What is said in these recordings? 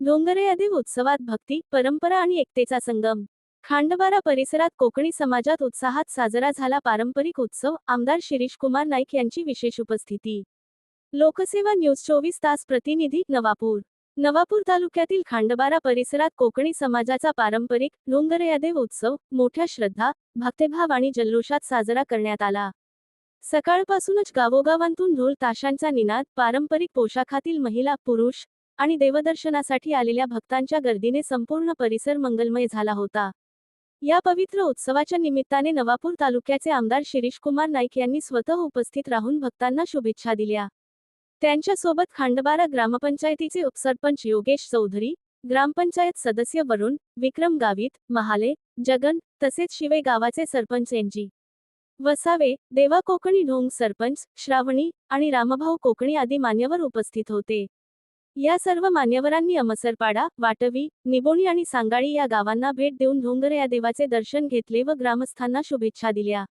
डोंगरयादेव उत्सवात भक्ती परंपरा आणि एकतेचा संगम. खांडबारा परिसरात कोकणी समाजात उत्साहात साजरा झाला पारंपरिक उत्सव आमदार शिरीष कुमार नाईक यांची विशेष उपस्थिती. लोकसेवा न्यूज चोवीस तास प्रतिनिधी नवापूर. नवापूर तालुक्यातील खांडबारा परिसरात कोकणी समाजाचा पारंपरिक डोंगरयादेव उत्सव मोठ्या श्रद्धा भक्तिभाव आणि जल्लोषात साजरा करण्यात आला. सकाळपासूनच गावोगावांतून ढोल ताशांचा निनाद पारंपरिक पोशाखातील महिला पुरुष आणि देवदर्शनासाठी आलेल्या भक्तांच्या गर्दीने संपूर्ण परिसर मंगलमय झाला होता. या पवित्र उत्सवाच्या निमित्ताने नवापूर तालुक्याचे आमदार शिरीषकुमार नाईक यांनी स्वतः उपस्थित राहून भक्तांना शुभेच्छा दिल्या. त्यांच्यासोबत खांडबारा ग्रामपंचायतीचे उपसरपंच योगेश चौधरी ग्रामपंचायत सदस्य वरुण विक्रम गावित महाले जगन तसेच शिवे गावाचे सरपंच एनजी वसावे देवा कोकणी ढोंग सरपंच श्रावणी आणि रामभाऊ कोकणी आदी मान्यवर उपस्थित होते. या सर्व मान्यवरांनी अमसरपाडा वाटवी निबोणी आणि सांगाळी या गावांना भेट देऊन ढोंगर या देवाचे दर्शन घेतले व ग्रामस्थांना शुभेच्छा दिल्या.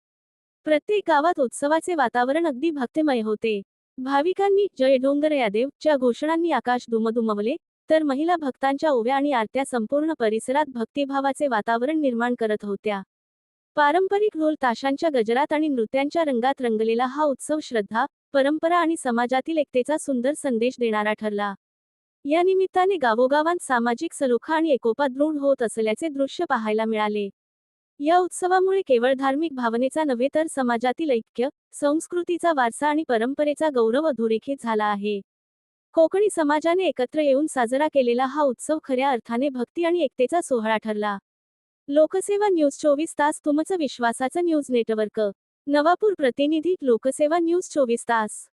प्रत्येक गावात उत्सवाचे वातावरण अगदी भक्तिमय होते. भाविकांनी जय ढोंगर या देव च्या घोषणांनी आकाश दुमदुमवले तर महिला भक्तांच्या ओव्या आणि आरत्या संपूर्ण परिसरात भक्तिभावाचे वातावरण निर्माण करत होत्या. पारंपरिक ढोल ताशांच्या गजरात आणि नृत्यांच्या रंगात रंगलेला हा उत्सव श्रद्धा परंपरा आणि समाजातील एकतेचा सुंदर संदेश देणारा ठरला. या निमित्ताने गावोगावांत सामाजिक सलोखा आणि एकोपा दृढ होत असल्याचे दृश्य पाहायला मिळाले. या उत्सवामुळे केवळ धार्मिक भावनेचा नव्हे तर समाजातील ऐक्य संस्कृतीचा वारसा आणि परंपरेचा गौरव अधोरेखित झाला आहे. कोकणी समाजाने एकत्र येऊन साजरा केलेला हा उत्सव खऱ्या अर्थाने भक्ती आणि एकतेचा सोहळा ठरला. लोकसेवा न्यूज चोवीस तास तुमचं विश्वासाचं न्यूज नेटवर्क. नवापूर प्रतिनिधी लोकसेवा न्यूज चोवीस तास.